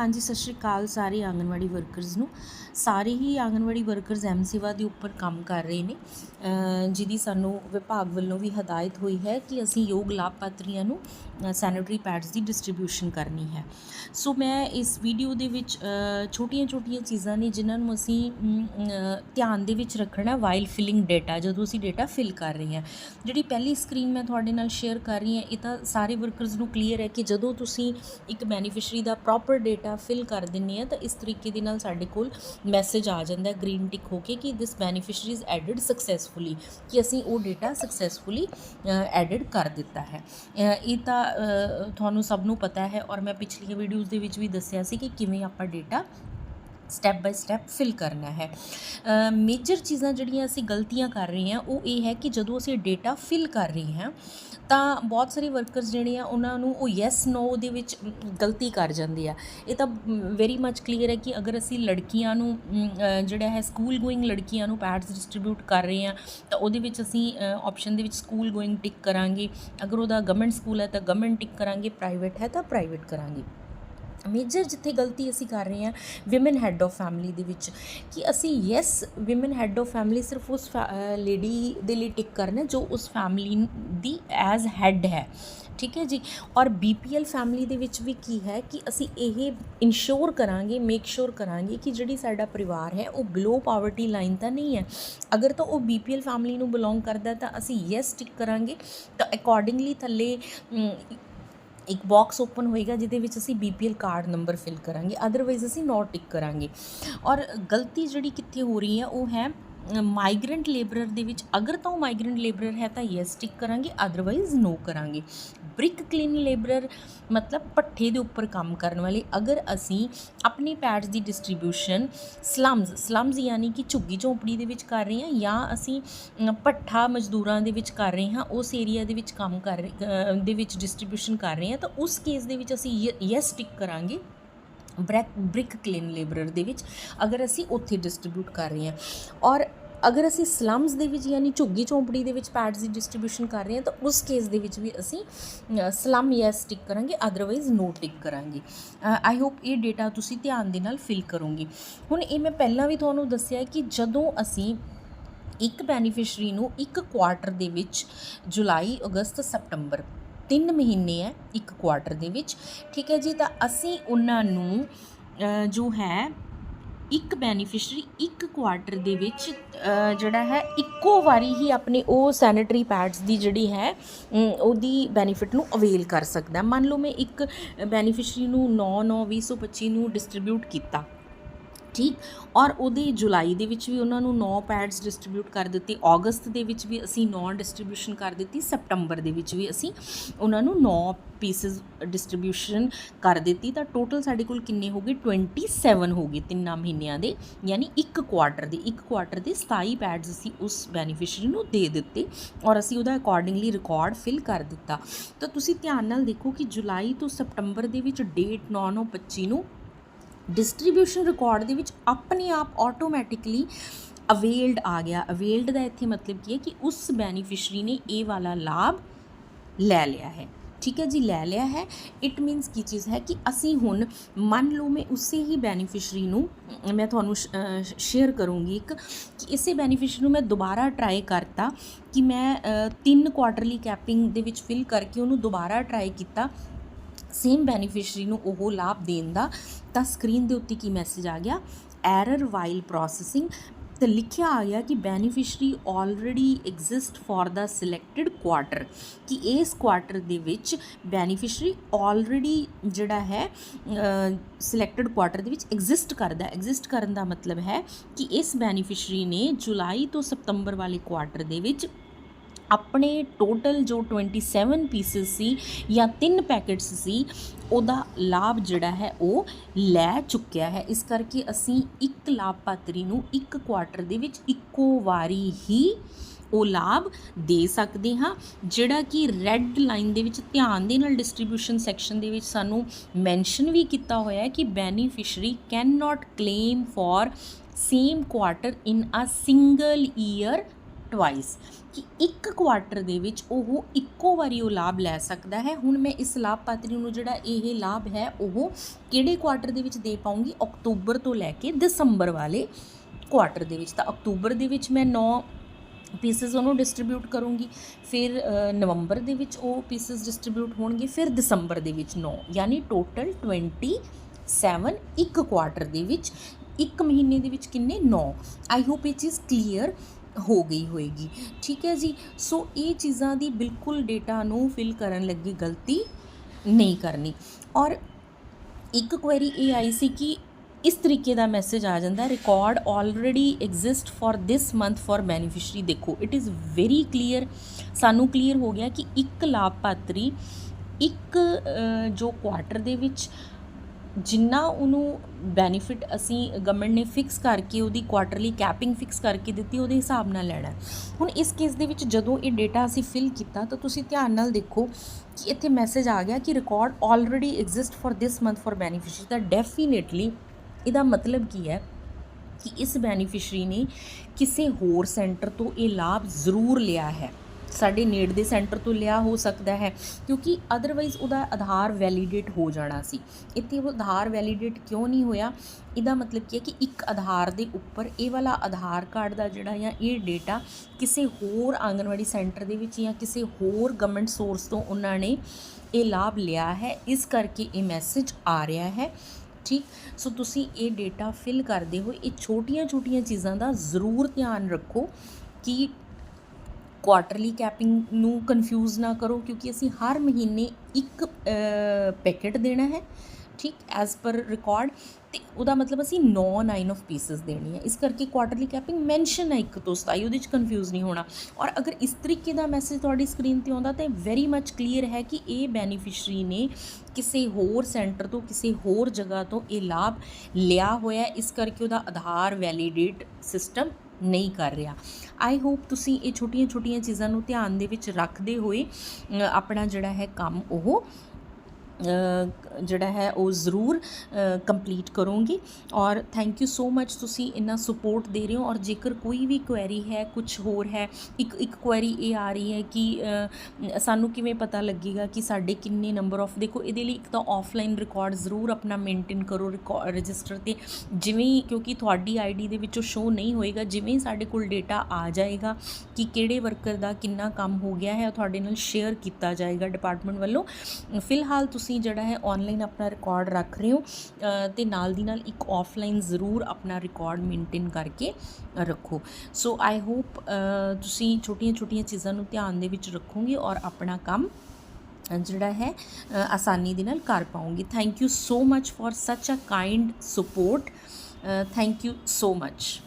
ਹਾਂਜੀ, ਸਤਿ ਸ਼੍ਰੀ ਅਕਾਲ ਸਾਰੇ ਆਂਗਨਵਾੜੀ ਵਰਕਰਸ ਨੂੰ। ਸਾਰੇ ਹੀ ਆਂਗਨਵਾੜੀ ਵਰਕਰਸ ਐਮ ਸੇਵਾ ਦੇ ਉੱਪਰ ਕੰਮ ਕਰ ਰਹੇ ਨੇ। ਜਿਹਦੀ ਸਾਨੂੰ ਵਿਭਾਗ ਵੱਲੋਂ ਵੀ ਹਦਾਇਤ ਹੋਈ ਹੈ ਕਿ ਅਸੀਂ ਯੋਗ ਲਾਭਪਾਤਰੀਆਂ ਨੂੰ ਸੈਨੀਟਰੀ ਪੈਡਸ ਦੀ ਡਿਸਟ੍ਰੀਬਿਊਸ਼ਨ ਕਰਨੀ ਹੈ। ਸੋ ਮੈਂ ਇਸ ਵੀਡੀਓ ਦੇ ਵਿੱਚ ਛੋਟੀਆਂ-ਛੋਟੀਆਂ ਚੀਜ਼ਾਂ ਨੇ ਜਿਨ੍ਹਾਂ ਨੂੰ ਅਸੀਂ ਧਿਆਨ ਦੇ ਵਿੱਚ ਰੱਖਣਾ ਵਾਈਲ ਫਿਲਿੰਗ ਡਾਟਾ ਜਦੋਂ ਅਸੀਂ ਡਾਟਾ ਫਿਲ ਕਰ ਰਹੇ ਹਾਂ। ਜਿਹੜੀ ਪਹਿਲੀ ਸਕਰੀਨ ਮੈਂ ਤੁਹਾਡੇ ਨਾਲ ਸ਼ੇਅਰ ਕਰ ਰਹੀ ਹਾਂ, ਇਹ ਤਾਂ ਸਾਰੇ ਵਰਕਰਸ ਨੂੰ ਕਲੀਅਰ ਹੈ ਕਿ ਜਦੋਂ ਤੁਸੀਂ ਇੱਕ ਬੈਨੀਫੀਸ਼ੀਅਰੀ ਦਾ ਪ੍ਰੋਪਰ ਡਾਟਾ ਫਿਲ ਕਰ ਦਿੰਦੇ ਆ ਤਾਂ ਇਸ ਤਰੀਕੇ ਦੇ ਨਾਲ ਸਾਡੇ ਕੋਲ ਮੈਸੇਜ ਆ ਜਾਂਦਾ ਗ੍ਰੀਨ ਟਿਕ ਹੋ ਕੇ ਕਿ this beneficiary is added successfully ਕਿ ਅਸੀਂ ਉਹ ਡਾਟਾ ਸਕਸੈਸਫੁਲੀ ਐਡਡ ਕਰ ਦਿੱਤਾ ਹੈ। ਇਹ ਤਾਂ ਤੁਹਾਨੂੰ ਸਭ ਨੂੰ ਪਤਾ ਹੈ ਔਰ ਮੈਂ ਪਿਛਲੀਆਂ ਵੀਡੀਓਜ਼ ਦੇ ਵਿੱਚ ਵੀ ਦੱਸਿਆ ਸੀ ਕਿ ਕਿਵੇਂ ਆਪਾਂ data step by step fill ਕਰਨਾ ਹੈ। ਮੇਜਰ ਚੀਜ਼ਾਂ ਜਿਹੜੀਆਂ ਅਸੀਂ ਗਲਤੀਆਂ ਕਰ ਰਹੇ ਹਾਂ, ਉਹ ਇਹ ਹੈ ਕਿ ਜਦੋਂ ਅਸੀਂ ਡੇਟਾ ਫਿਲ ਕਰ ਰਹੇ ਹਾਂ, ਤਾਂ ਬਹੁਤ ਸਾਰੇ ਵਰਕਰਸ ਜਿਹੜੇ ਆ, ਉਹਨਾਂ ਨੂੰ ਉਹ ਯੈਸ ਨੋ ਦੇ ਵਿੱਚ ਗਲਤੀ ਕਰ ਜਾਂਦੇ ਆ। ਇਹ ਤਾਂ ਵੈਰੀ ਮੱਚ ਕਲੀਅਰ ਹੈ ਕਿ ਅਗਰ ਅਸੀਂ ਲੜਕੀਆਂ ਨੂੰ ਜਿਹੜਾ ਹੈ ਸਕੂਲ ਗੋਇੰਗ ਲੜਕੀਆਂ ਨੂੰ ਪੈਡਸ ਡਿਸਟ੍ਰੀਬਿਊਟ ਕਰ ਰਹੇ ਹਾਂ, ਤਾਂ ਉਹਦੇ ਵਿੱਚ ਅਸੀਂ ਆਪਸ਼ਨ ਦੇ ਵਿੱਚ ਸਕੂਲ ਗੋਇੰਗ ਟਿਕ ਕਰਾਂਗੇ। ਅਗਰ ਉਹਦਾ ਗਵਰਨਮੈਂਟ ਸਕੂਲ ਹੈ, ਤਾਂ ਗਵਰਨਮੈਂਟ ਟਿਕ ਕਰਾਂਗੇ ਪ੍ਰਾਈਵੇਟ ਹੈ, ਤਾਂ ਪ੍ਰਾਈਵੇਟ ਕਰਾਂਗੇ। ਮੇਜਰ ਜਿੱਥੇ ਗਲਤੀ ਅਸੀਂ ਕਰ ਰਹੇ ਹਾਂ ਵਿਮਨ ਹੈੱਡ ਆਫ ਫੈਮਿਲੀ ਦੇ ਵਿੱਚ। ਕਿ ਅਸੀਂ yes women head of family ਸਿਰਫ ਉਸ ਲੇਡੀ ਦੇ ਲਈ ਟਿਕ ਕਰਨਾ ਜੋ ਉਸ ਫੈਮਿਲੀ ਦੀ ਐਜ਼ ਹੈੱਡ ਹੈ। ਠੀਕ ਹੈ ਜੀ? ਔਰ ਬੀਪੀਐਲ ਫੈਮਿਲੀ ਦੇ ਵਿੱਚ ਵੀ ਕੀ ਹੈ ਕਿ ਅਸੀਂ ਇਹ ਇਨਸ਼ੋਰ ਕਰਾਂਗੇ ਮੇਕ ਸ਼ੋਰ ਕਰਾਂਗੇ ਕਿ ਜਿਹੜੀ ਸਾਡਾ ਪਰਿਵਾਰ ਹੈ, ਉਹ ਬਿਲੋ ਪਾਵਰਟੀ ਲਾਈਨ ਤਾਂ ਨਹੀਂ ਹੈ। ਅਗਰ ਤਾਂ ਉਹ ਬੀਪੀਐਲ ਫੈਮਿਲੀ ਨੂੰ ਬਿਲੋਂਗ ਕਰਦਾ ਤਾਂ ਅਸੀਂ ਯੈਸ ਟਿਕ ਕਰਾਂਗੇ। ਤਾਂ ਅਕੋਰਡਿੰਗਲੀ ਥੱਲੇ ਇੱਕ ਬਾਕਸ ਓਪਨ ਹੋਏਗਾ ਜਿਹਦੇ ਵਿੱਚ ਅਸੀਂ ਬੀਪੀਐਲ ਕਾਰਡ ਨੰਬਰ ਫਿਲ ਕਰਾਂਗੇ ਅਦਰਵਾਈਜ਼ ਅਸੀਂ ਨੋਟ ਟਿਕ ਕਰਾਂਗੇ। ਔਰ ਗਲਤੀ ਜਿਹੜੀ ਕਿੱਥੇ ਹੋ ਰਹੀ ਹੈ, ਉਹ ਹੈ ਮਾਈਗ੍ਰੈਂਟ ਲੇਬਰਰ ਦੇ ਵਿੱਚ ਅਗਰ ਤਾਂ ਉਹ ਮਾਈਗ੍ਰੈਂਟ ਲੇਬਰਰ ਹੈ ਤਾਂ ਯੈਸ ਟਿਕ ਕਰਾਂਗੇ ਅਦਰਵਾਈਜ਼ ਨੋ ਕਰਾਂਗੇ। ਬ੍ਰਿਕ ਕਲੀਨ ਲੇਬਰਰ ਮਤਲਬ ਪੱਠੇ ਦੇ ਉੱਪਰ ਕੰਮ ਕਰਨ ਵਾਲੇ ਅਗਰ ਅਸੀਂ ਆਪਣੇ ਪੈਡਸ ਦੀ ਡਿਸਟ੍ਰੀਬਿਊਸ਼ਨ ਸਲਮਸ ਸਲਮਸ ਯਾਨੀ ਕਿ ਝੁੱਗੀ ਝੋਂਪੜੀ ਦੇ ਵਿੱਚ ਕਰ ਰਹੇ ਹਾਂ ਜਾਂ ਅਸੀਂ ਅਮ, ਭੱਠਾ ਮਜ਼ਦੂਰਾਂ ਦੇ ਵਿੱਚ ਕਰ ਰਹੇ ਹਾਂ ਉਸ ਏਰੀਆ ਦੇ ਵਿੱਚ ਕੰਮ ਕਰ ਰਹੇ ਦੇ ਵਿੱਚ ਡਿਸਟ੍ਰੀਬਿਊਸ਼ਨ ਕਰ ਰਹੇ ਹਾਂ ਤਾਂ ਉਸ ਕੇਸ ਦੇ ਵਿੱਚ ਅਸੀਂ ਯੈਸ ਟਿਕ ਕਰਾਂਗੇ ਬ੍ਰੈਕ ਬ੍ਰਿਕ ਕਲੀਨ ਲੇਬਰਰ ਦੇ ਵਿੱਚ ਅਗਰ ਅਸੀਂ ਉੱਥੇ ਡਿਸਟ੍ਰੀਬਿਊਟ ਕਰ ਰਹੇ ਹਾਂ। ਔਰ ਅਗਰ ਅਸੀਂ ਸਲਮਸ ਦੇ ਵਿੱਚ ਯਾਨੀ ਝੁੱਗੀ ਝੌਂਪੜੀ ਦੇ ਵਿੱਚ ਪੈਡਸ ਦੀ ਡਿਸਟ੍ਰੀਬਿਊਸ਼ਨ ਕਰ ਰਹੇ ਹਾਂ, ਤਾਂ ਉਸ ਕੇਸ ਦੇ ਵਿੱਚ ਵੀ ਅਸੀਂ ਸਲਮ ਯੈਸ ਟਿਕ ਕਰਾਂਗੇ ਅਦਰਵਾਈਜ਼ ਨੋ ਟਿਕ ਕਰਾਂਗੇ। ਆਈ ਹੋਪ ਇਹ ਡਾਟਾ ਤੁਸੀਂ ਧਿਆਨ ਦੇ ਨਾਲ ਫਿਲ ਕਰੋਗੇ। ਹੁਣ ਇਹ ਮੈਂ ਪਹਿਲਾਂ ਵੀ ਤੁਹਾਨੂੰ ਦੱਸਿਆ ਕਿ ਜਦੋਂ ਅਸੀਂ ਇੱਕ ਬੈਨੀਫੀਸ਼ਰੀ ਨੂੰ ਇੱਕ ਕੁਆਟਰ ਦੇ ਵਿੱਚ ਜੁਲਾਈ ਅਗਸਤ ਸਪਟੰਬਰ ਤਿੰਨ ਮਹੀਨੇ ਹੈ ਇੱਕ ਕੁਆਟਰ ਦੇ ਵਿੱਚ, ਠੀਕ ਹੈ ਜੀ, ਤਾਂ ਅਸੀਂ ਉਹਨਾਂ ਨੂੰ ਜੋ ਹੈ ਇੱਕ ਬੈਨੀਫਿਸ਼ਰੀ ਇੱਕ ਕੁਆਟਰ ਦੇ ਵਿੱਚ ਜਿਹੜਾ ਹੈ, ਇੱਕੋ ਵਾਰੀ ਹੀ ਆਪਣੇ ਉਹ ਸੈਨੀਟਰੀ ਪੈਡਸ ਦੀ ਜਿਹੜੀ ਹੈ ਉਹਦੀ ਬੈਨੀਫਿਟ ਨੂੰ ਅਵੇਲ ਕਰ ਸਕਦਾ। ਮੰਨ ਲਓ ਮੈਂ ਇੱਕ ਬੈਨੀਫਿਸ਼ਰੀ ਨੂੰ 9 9 2025 ਨੂੰ ਡਿਸਟ੍ਰੀਬਿਊਟ ਕੀਤਾ। ਠੀਕ। ਔਰ ਉਹਦੇ ਜੁਲਾਈ ਦੇ ਵਿੱਚ ਵੀ ਉਹਨਾਂ ਨੂੰ 9 ਪੈਡਸ ਡਿਸਟ੍ਰੀਬਿਊਟ ਕਰ ਦਿੱਤੇ। ਅਗਸਤ ਦੇ ਵਿੱਚ ਵੀ ਅਸੀਂ 9 ਡਿਸਟ੍ਰੀਬਿਊਸ਼ਨ ਕਰ ਦਿੱਤੀ। ਸਪਟੰਬਰ ਦੇ ਵਿੱਚ ਵੀ ਅਸੀਂ ਉਹਨਾਂ ਨੂੰ 9 ਪੀਸਸ ਡਿਸਟ੍ਰੀਬਿਊਸ਼ਨ ਕਰ ਦਿੱਤੀ। ਤਾਂ ਟੋਟਲ ਸਾਡੇ ਕੋਲ ਕਿੰਨੇ ਹੋ ਗਏ? 27 ਹੋ ਗਏ ਤਿੰਨਾਂ ਮਹੀਨਿਆਂ ਦੇ। ਯਾਨੀ ਇੱਕ ਕੁਆਟਰ ਦੇ, ਇੱਕ ਕੁਆਟਰ ਦੇ 27 ਪੈਡਸ ਅਸੀਂ ਉਸ ਬੈਨੀਫੀਸ਼ਰੀ ਨੂੰ ਦੇ ਦਿੱਤੇ ਔਰ ਅਸੀਂ ਉਹਦਾ ਅਕੋਰਡਿੰਗਲੀ ਰਿਕਾਰਡ ਫਿਲ ਕਰ ਦਿੱਤਾ। ਤਾਂ ਤੁਸੀਂ ਧਿਆਨ ਨਾਲ ਦੇਖੋ ਕਿ ਜੁਲਾਈ ਤੋਂ ਸਪਟੰਬਰ ਦੇ ਵਿੱਚ ਡੇਟ 9 9 25 ਨੂੰ ਡਿਸਟ੍ਰੀਬਿਊਸ਼ਨ ਰਿਕਾਰਡ ਦੇ ਵਿੱਚ ਆਪਣੇ ਆਪ ਆਟੋਮੈਟਿਕਲੀ ਅਵੇਲਡ ਆ ਗਿਆ। ਅਵੇਲਡ ਦਾ ਇੱਥੇ ਮਤਲਬ ਕੀ ਹੈ ਕਿ ਉਸ ਬੈਨੀਫੀਸ਼ਰੀ ਨੇ ਇਹ ਵਾਲਾ ਲਾਭ ਲੈ ਲਿਆ ਹੈ। ਠੀਕ ਹੈ ਜੀ ਲੈ ਲਿਆ ਹੈ। ਇਟ ਮੀਨਸ ਕੀ ਚੀਜ਼ ਹੈ ਕਿ ਅਸੀਂ ਹੁਣ ਮੰਨ ਲਓ ਮੈਂ ਉਸੇ ਹੀ ਬੈਨੀਫੀਸ਼ਰੀ ਨੂੰ ਮੈਂ ਤੁਹਾਨੂੰ ਸ਼ੇਅਰ ਕਰੂੰਗੀ ਇੱਕ ਕਿ ਇਸੇ ਬੈਨੀਫੀਸ਼ਰੀ ਨੂੰ ਮੈਂ ਦੁਬਾਰਾ ਟਰਾਈ ਕਰਤਾ ਕਿ ਮੈਂ ਅ, ਤਿੰਨ ਕੁਆਟਰਲੀ ਕੈਪਿੰਗ ਦੇ ਵਿੱਚ ਫਿਲ ਕਰਕੇ ਉਹਨੂੰ ਦੁਬਾਰਾ ਟਰਾਈ ਕੀਤਾ। ਸੇਮ ਬੈਨੀਫੀਸ਼ਰੀ ਨੂੰ ਉਹ ਲਾਭ ਦੇਣ ਦਾ, ਤਾਂ ਸਕਰੀਨ ਦੇ ਉੱਤੇ ਕੀ ਮੈਸੇਜ ਆ ਗਿਆ? ਐਰਰ ਵਾਈਲ ਪ੍ਰੋਸੈਸਿੰਗ ਤੇ ਲਿਖਿਆ ਆ ਗਿਆ ਕਿ beneficiary already exist for the selected quarter ਕਿ ਇਸ ਕੁਆਟਰ ਦੇ ਵਿੱਚ ਬੈਨੀਫੀਸ਼ਰੀ ਆਲਰੇਡੀ ਜਿਹੜਾ ਹੈ ਸਿਲੈਕਟਡ ਕੁਆਟਰ ਦੇ ਵਿੱਚ ਐਗਜ਼ਿਸਟ ਕਰਦਾ ਐਗਜ਼ਿਸਟ ਕਰਨ ਦਾ ਮਤਲਬ ਹੈ ਕਿ ਇਸ ਬੈਨੀਫੀਸ਼ਰੀ ਨੇ ਜੁਲਾਈ ਤੋਂ ਸਤੰਬਰ ਵਾਲੇ ਕੁਆਟਰ ਦੇ ਵਿੱਚ ਆਪਣੇ ਟੋਟਲ ਜੋ 27 ਪੀਸਸ ਸੀ ਜਾਂ ਤਿੰਨ ਪੈਕੇਟਸ ਸੀ, ਉਹਦਾ ਲਾਭ ਜਿਹੜਾ ਹੈ ਉਹ ਲੈ ਚੁੱਕਿਆ ਹੈ। ਇਸ ਕਰਕੇ ਅਸੀਂ ਇੱਕ ਲਾਭਪਾਤਰੀ ਨੂੰ ਇੱਕ ਕੁਆਟਰ ਦੇ ਵਿੱਚ ਇੱਕੋ ਵਾਰੀ ਹੀ ਉਹ ਲਾਭ ਦੇ ਸਕਦੇ ਹਾਂ, ਜਿਹੜਾ ਕਿ ਰੈੱਡ ਲਾਈਨ ਦੇ ਵਿੱਚ ਧਿਆਨ ਦੇ ਨਾਲ ਡਿਸਟ੍ਰੀਬਿਊਸ਼ਨ ਸੈਕਸ਼ਨ ਦੇ ਵਿੱਚ ਸਾਨੂੰ ਮੈਂਸ਼ਨ ਵੀ ਕੀਤਾ ਹੋਇਆ ਹੈ ਕਿ beneficiary can not claim for same quarter in a single year twice ਕਿ ਇੱਕ ਕੁਆਟਰ ਦੇ ਵਿੱਚ ਉਹ ਇੱਕੋ ਵਾਰੀ ਉਹ ਲਾਭ ਲੈ ਸਕਦਾ ਹੈ। ਹੁਣ ਮੈਂ ਇਸ ਲਾਭਪਾਤਰੀ ਨੂੰ ਜਿਹੜਾ ਇਹ ਲਾਭ ਹੈ, ਉਹ ਕਿਹੜੇ ਕੁਆਟਰ ਦੇ ਵਿੱਚ ਦੇ ਪਾਉਂਗੀ ਅਕਤੂਬਰ ਤੋਂ ਲੈ ਕੇ ਦਸੰਬਰ ਵਾਲੇ ਕੁਆਟਰ ਦੇ ਵਿੱਚ। ਤਾਂ ਅਕਤੂਬਰ ਦੇ ਵਿੱਚ ਮੈਂ 9 ਪੀਸਸ ਉਹਨੂੰ ਡਿਸਟ੍ਰੀਬਿਊਟ ਕਰੂੰਗੀ। ਫਿਰ ਨਵੰਬਰ ਦੇ ਵਿੱਚ ਉਹ ਪੀਸਸ ਡਿਸਟ੍ਰੀਬਿਊਟ ਹੋਣਗੇ। ਫਿਰ ਦਸੰਬਰ ਦੇ ਵਿੱਚ 9 ਯਾਨੀ ਟੋਟਲ 27 ਇੱਕ ਕੁਆਟਰ ਦੇ ਵਿੱਚ। ਇੱਕ ਮਹੀਨੇ ਦੇ ਵਿੱਚ ਕਿੰਨੇ? 9 ਆਈ ਹੋਪ ਇਹ ਚੀਜ਼ ਕਲੀਅਰ ਹੋ ਗਈ ਹੋਏਗੀ। ਠੀਕ ਹੈ ਜੀ? ਸੋ ਇਹ ਚੀਜ਼ਾਂ ਦੀ ਬਿਲਕੁਲ ਡੇਟਾ ਨੂੰ ਫਿਲ ਕਰਨ ਲੱਗੀ ਗਲਤੀ ਨਹੀਂ ਕਰਨੀ। ਔਰ ਇੱਕ ਕੁਐਰੀ ਇਹ ਆਈ ਸੀ ਕਿ ਇਸ ਤਰੀਕੇ ਦਾ ਮੈਸੇਜ ਆ ਜਾਂਦਾ record already exist for this month for beneficiary ਦੇਖੋ। ਇਟ ਇਜ਼ ਵੈਰੀ ਕਲੀਅਰ ਸਾਨੂੰ ਕਲੀਅਰ ਹੋ ਗਿਆ ਕਿ ਇੱਕ ਲਾਭਪਾਤਰੀ ਇੱਕ ਜੋ ਕੁਆਟਰ ਦੇ ਵਿੱਚ ਜਿੰਨਾ ਉਹਨੂੰ ਬੈਨੀਫਿਟ ਅਸੀਂ ਗਵਰਨਮੈਂਟ ਨੇ ਫਿਕਸ ਕਰਕੇ ਉਹਦੀ ਕੁਆਟਰਲੀ ਕੈਪਿੰਗ ਫਿਕਸ ਕਰਕੇ ਦਿੱਤੀ, ਉਹਦੇ ਹਿਸਾਬ ਨਾਲ ਲੈਣਾ। ਹੁਣ ਇਸ ਕੇਸ ਦੇ ਵਿੱਚ ਜਦੋਂ ਇਹ ਡੇਟਾ ਅਸੀਂ ਫਿਲ ਕੀਤਾ, ਤਾਂ ਤੁਸੀਂ ਧਿਆਨ ਨਾਲ ਦੇਖੋ ਕਿ ਇੱਥੇ ਮੈਸੇਜ ਆ ਗਿਆ ਕਿ record already exist for this month for beneficiary ਤਾਂ ਡੈਫੀਨੇਟਲੀ ਇਹਦਾ ਮਤਲਬ ਕੀ ਹੈ ਕਿ ਇਸ ਬੈਨੀਫੀਸ਼ਰੀ ਨੇ ਕਿਸੇ ਹੋਰ ਸੈਂਟਰ ਤੋਂ ਇਹ ਲਾਭ ਜ਼ਰੂਰ ਲਿਆ ਹੈ। ਸਾਡੇ ਨੇੜ ਦੇ ਸੈਂਟਰ ਤੋਂ ਲਿਆ ਹੋ ਸਕਦਾ ਹੈ, ਕਿਉਂਕਿ ਅਦਰਵਾਈਜ਼ ਉਹਦਾ ਆਧਾਰ ਵੈਲੀਡੇਟ ਹੋ ਜਾਣਾ ਸੀ। ਇੱਥੇ ਉਹ ਆਧਾਰ ਵੈਲੀਡੇਟ ਕਿਉਂ ਨਹੀਂ ਹੋਇਆ? ਇਹਦਾ ਮਤਲਬ ਕੀ ਹੈ ਕਿ ਇੱਕ ਆਧਾਰ ਦੇ ਉੱਪਰ ਇਹ ਵਾਲਾ ਆਧਾਰ ਕਾਰਡ ਦਾ ਜਿਹੜਾ ਜਾਂ ਇਹ ਡੇਟਾ ਕਿਸੇ ਹੋਰ ਆਂਗਨਵਾੜੀ ਸੈਂਟਰ ਦੇ ਵਿੱਚ ਜਾਂ ਕਿਸੇ ਹੋਰ ਗਵਰਨਮੈਂਟ ਸੋਰਸ ਤੋਂ ਉਹਨਾਂ ਨੇ ਇਹ ਲਾਭ ਲਿਆ ਹੈ। ਇਸ ਕਰਕੇ ਇਹ ਮੈਸੇਜ ਆ ਰਿਹਾ ਹੈ, ਠੀਕ? ਸੋ ਤੁਸੀਂ ਇਹ ਡੇਟਾ ਫਿਲ ਕਰਦੇ ਹੋਏ ਇਹ ਛੋਟੀਆਂ-ਛੋਟੀਆਂ ਚੀਜ਼ਾਂ ਦਾ ਜ਼ਰੂਰ ਧਿਆਨ ਰੱਖੋ ਕਿ ਕੁਆਟਰਲੀ ਕੈਪਿੰਗ ਨੂੰ ਕਨਫਿਊਜ਼ ਨਾ ਕਰੋ, ਕਿਉਂਕਿ ਅਸੀਂ ਹਰ ਮਹੀਨੇ ਇੱਕ ਪੈਕੇਟ ਦੇਣਾ ਹੈ, ਠੀਕ ਐਜ਼ ਪਰ ਰਿਕਾਰਡ ਤੇ ਉਹਦਾ ਮਤਲਬ ਅਸੀਂ 9 9 ਆਫ ਪੀਸਸ ਦੇਣੀ ਹੈ। ਇਸ ਕਰਕੇ ਕੁਆਟਰਲੀ ਕੈਪਿੰਗ ਮੈਂਸ਼ਨ ਹੈ ਇੱਕ ਤੋਂ 27 ਉਹਦੇ ਚ ਕਨਫਿਊਜ਼ ਨਹੀਂ ਹੋਣਾ। ਔਰ ਅਗਰ ਇਸ ਤਰੀਕੇ ਦਾ ਮੈਸੇਜ ਤੁਹਾਡੀ ਸਕਰੀਨ ਤੇ ਆਉਂਦਾ, ਤਾਂ ਵੈਰੀ ਮੱਚ ਕਲੀਅਰ ਹੈ ਕਿ ਇਹ ਬੈਨੀਫੀਸ਼ਰੀ ਨੇ ਕਿਸੇ ਹੋਰ ਸੈਂਟਰ ਤੋਂ, ਕਿਸੇ ਹੋਰ ਜਗ੍ਹਾ ਤੋਂ ਇਹ ਲਾਭ ਲਿਆ ਹੋਇਆ ਇਸ ਕਰਕੇ ਉਹਦਾ ਆਧਾਰ ਵੈਲੀਡੇਟ ਸਿਸਟਮ ਨਹੀਂ ਕਰ ਰਿਹਾ। ਆਈ ਹੋਪ ਤੁਸੀਂ ਇਹ ਛੋਟੀਆਂ-ਛੋਟੀਆਂ ਚੀਜ਼ਾਂ ਨੂੰ ਧਿਆਨ ਦੇ ਵਿੱਚ ਰੱਖਦੇ ਹੋਏ ਆਪਣਾ ਜਿਹੜਾ ਹੈ ਕੰਮ ਉਹ ਜਿਹੜਾ ਹੈ, ਉਹ ਜ਼ਰੂਰ ਕੰਪਲੀਟ ਕਰੋਗੇ। ਔਰ ਥੈਂਕ ਯੂ ਸੋ ਮੱਚ ਤੁਸੀਂ ਇੰਨਾ ਸਪੋਰਟ ਦੇ ਰਹੇ ਹੋ। ਔਰ ਜੇਕਰ ਕੋਈ ਵੀ ਕੁਐਰੀ ਹੈ ਕੁਝ ਹੋਰ ਹੈ, ਇੱਕ ਇੱਕ ਕੁਐਰੀ ਇਹ ਆ ਰਹੀ ਹੈ ਕਿ ਸਾਨੂੰ ਕਿਵੇਂ ਪਤਾ ਲੱਗੇਗਾ ਕਿ ਸਾਡੇ ਕਿੰਨੇ ਨੰਬਰ ਆਫ ਦੇਖੋ, ਇਹਦੇ ਲਈ ਇੱਕ ਤਾਂ ਆਫਲਾਈਨ ਰਿਕਾਰਡ ਜ਼ਰੂਰ ਆਪਣਾ ਮੇਨਟੇਨ ਕਰੋ ਰਜਿਸਟਰ ਤੇ। ਜਿਵੇਂ ਕਿਉਂਕਿ ਤੁਹਾਡੀ ਆਈਡੀ ਦੇ ਵਿੱਚੋਂ ਸ਼ੋ ਨਹੀਂ ਹੋਏਗਾ, ਜਿਵੇਂ ਹੀ ਸਾਡੇ ਕੋਲ ਡੇਟਾ ਆ ਜਾਏਗਾ ਕਿ ਕਿਹੜੇ ਵਰਕਰ ਦਾ ਕਿੰਨਾ ਕੰਮ ਹੋ ਗਿਆ ਹੈ, ਉਹ ਤੁਹਾਡੇ ਨਾਲ ਸ਼ੇਅਰ ਕੀਤਾ ਜਾਏਗਾ ਡਿਪਾਰਟਮੈਂਟ ਵੱਲੋਂ। ਫਿਲਹਾਲ ਤੁਸੀਂ ਤੁਸੀਂ ਜਿਹੜਾ ਹੈ ਆਨਲਾਈਨ ਆਪਣਾ ਰਿਕਾਰਡ ਰੱਖ ਰਹੇ ਹੋ ਅ, ਤੇ ਨਾਲ ਦੀ ਨਾਲ ਇੱਕ ਆਫਲਾਈਨ ਜ਼ਰੂਰ ਆਪਣਾ ਰਿਕਾਰਡ ਮੇਨਟੇਨ ਕਰਕੇ ਰੱਖੋ। ਸੋ ਆਈ ਹੋਪ ਤੁਸੀਂ ਛੋਟੀਆਂ-ਛੋਟੀਆਂ ਚੀਜ਼ਾਂ ਨੂੰ ਧਿਆਨ ਦੇ ਵਿੱਚ ਰੱਖੋਗੇ ਔਰ ਆਪਣਾ ਕੰਮ ਜਿਹੜਾ ਹੈ ਆਸਾਨੀ ਦੇ ਨਾਲ ਕਰ ਪਾਉਂਗੀ thank you so much for such a kind support thank you so much